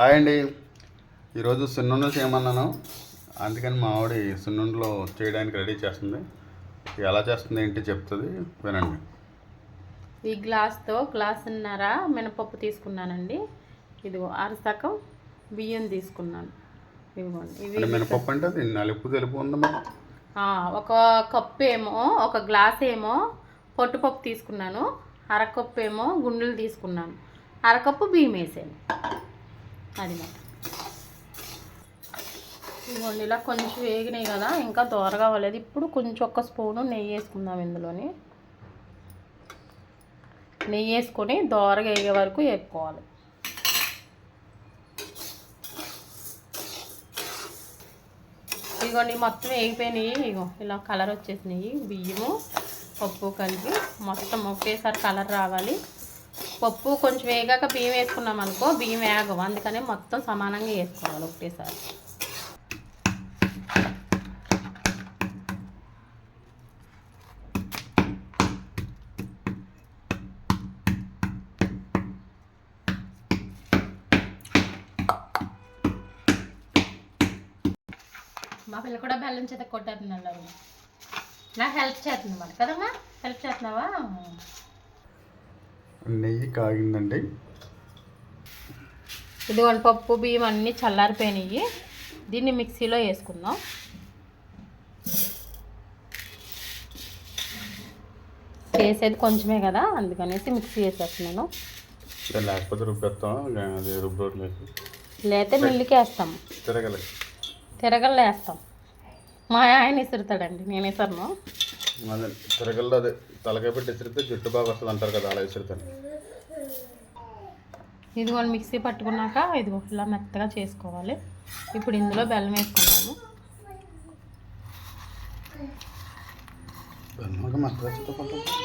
Hi అండి. ఈరోజు సున్నుండలు చేయమన్నాను. అందుకని మా ఆవిడ సున్నుండలు చేయడానికి రెడీ చేస్తుంది. ఎలా చేస్తుంది ఏంటి చెప్తుంది వినండి. ఈ గ్లాస్తో గ్లాసున్నర మినపప్పు తీసుకున్నానండి. ఇదిగో అర సగం బియ్యం తీసుకున్నాను. ఇదిగోండి. ఇవి మినపప్పు అంటే అది నలుపు తెలుపు ఉందమ్మా ఒక కప్పు ఏమో ఒక గ్లాస్ ఏమో పొట్టుపప్పు తీసుకున్నాను. అరకప్పు ఏమో గుండెలు తీసుకున్నాను. అరకప్పు బియ్యం వేసాను. అది ఇదిగోండి ఇలా కొంచెం వేగినాయి కదా ఇంకా దోరగా అవ్వలేదు. ఇప్పుడు కొంచెం ఒక స్పూను నెయ్యి వేసుకుందాం ఇందులోని. నెయ్యి వేసుకొని దోరగా వేగే వరకు వేపుకోవాలి. ఇదిగోండి మొత్తం వేగిపోయినాయి. ఇగో ఇలా కలర్ వచ్చేసినాయి. బియ్యము పప్పు కలిపి మొత్తం ఒకేసారి కలర్ రావాలి. పప్పు కొంచెం వేగాక బియ్యం వేసుకున్నాం అనుకో బియ్యం వేగం అందుకనే మొత్తం సమానంగా వేసుకోవాలి ఒకటేసారి. మా పిల్ల కూడా బెల్లం చేత కొట్టేస్తుంది నాకు హెల్ప్ చేస్తుంది మరి. కదమ్మా హెల్ప్ చేస్తున్నావా? నెయ్యి కాగిందండి. ఇదిగోండి పప్పు బియ్యం అన్నీ చల్లారిపోయినాయి. దీన్ని మిక్సీలో వేసుకుందాం. చేసేది కొంచెమే కదా అందుకనేసి మిక్సీ వేసేస్తున్నాను. లేకపోతే రుబ్బట్లేదు లేతే మిల్లుకి వేస్తాం. తిరగలే. తిరగల్లో వేస్తాం మా ఆయన ఇసురుతాడండి నేను ఇసరను. అదే తిరగల్లో అదే. తలకాయ పెట్టి విసిరితే జుట్టు బాగా వస్తుంది అంటారు కదా అలా విసిరితాను ఇదిగోండి మిక్సీ పట్టుకున్నాక ఇదిగో ఇలా మెత్తగా చేసుకోవాలి. ఇప్పుడు ఇందులో బెల్లం వేసుకున్నాము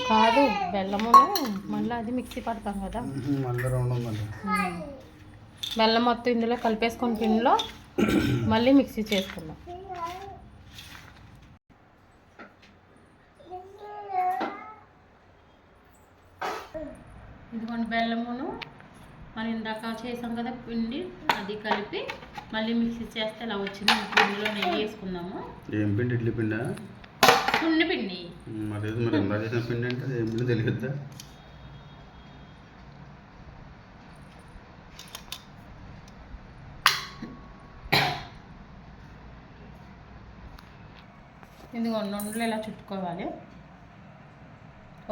కాదు బెల్లమును మళ్ళీ అది మిక్సీ పడతాం కదా. బెల్లం మొత్తం ఇందులో కలిపేసుకొని పిండిలో మళ్ళీ మిక్సీ చేసుకుందాం. ఇదిగోండి బెల్లమును మనం ఇందాక చేసాం కదా పిండి అది కలిపి మళ్ళీ మిక్సీ చేస్తే ఇలా వచ్చింది. ఇందులో నెయ్యి వేసుకుందాము. ఏం పిండి ఇడ్లీ పిండా? సున్ని పిండి. అదేదో మరి ఎంత చేసిన పిండి అంటే ఏం పిండి తెలియద్దా? ఇదిగోండి ఉండలు ఇలా చుట్టుకోవాలి.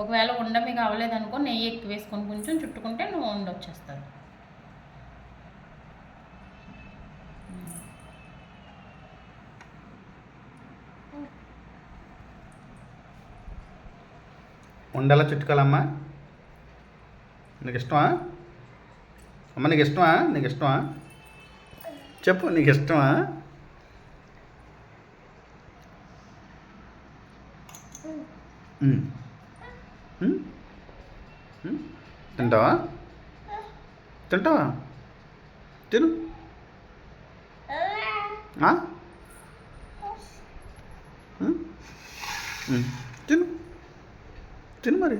ఒకవేళ ఉండ మీకు అవ్వలేదనుకో నెయ్యి ఎక్కువ వేసుకొని కొంచెం చుట్టుకుంటే నువ్వు ఉండ వచ్చేస్తుంది ఉండలా చుట్టుకోవాలమ్మా? నీకు ఇష్టమా అమ్మ నీకు ఇష్టమా నీకు ఇష్టమా చెప్పు నీకు ఇష్టమా Mm. తింటావా? తింటావా? తిను. తిను. తిను మరి.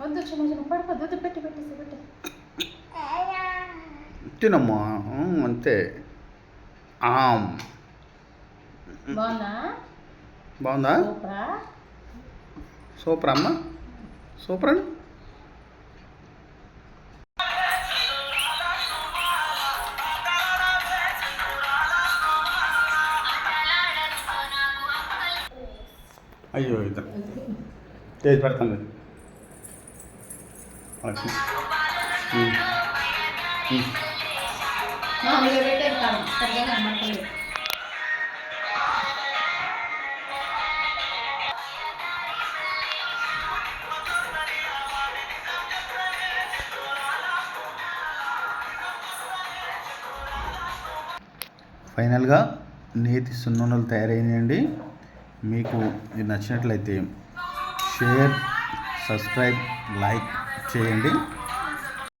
వద్దు చిన్న చిన్న పడిపోద్దు వద్దు పెట్టి పెట్టేసి పెట్టి తినమ్మా. అంతే. ఆమ్. బాగుందా? సూపర్ అమ్మ. సూపర్ అండి. అయ్యో ఇద్దరు చేసి పెడతాను ఓకే. మామూలుగా సరిగా ఫైనల్గా నేతి సున్నుండలు తయారైనాయండి. మీకు ఇది నచ్చినట్లయితే షేర్ సబ్స్క్రైబ్ లైక్ చేయండి.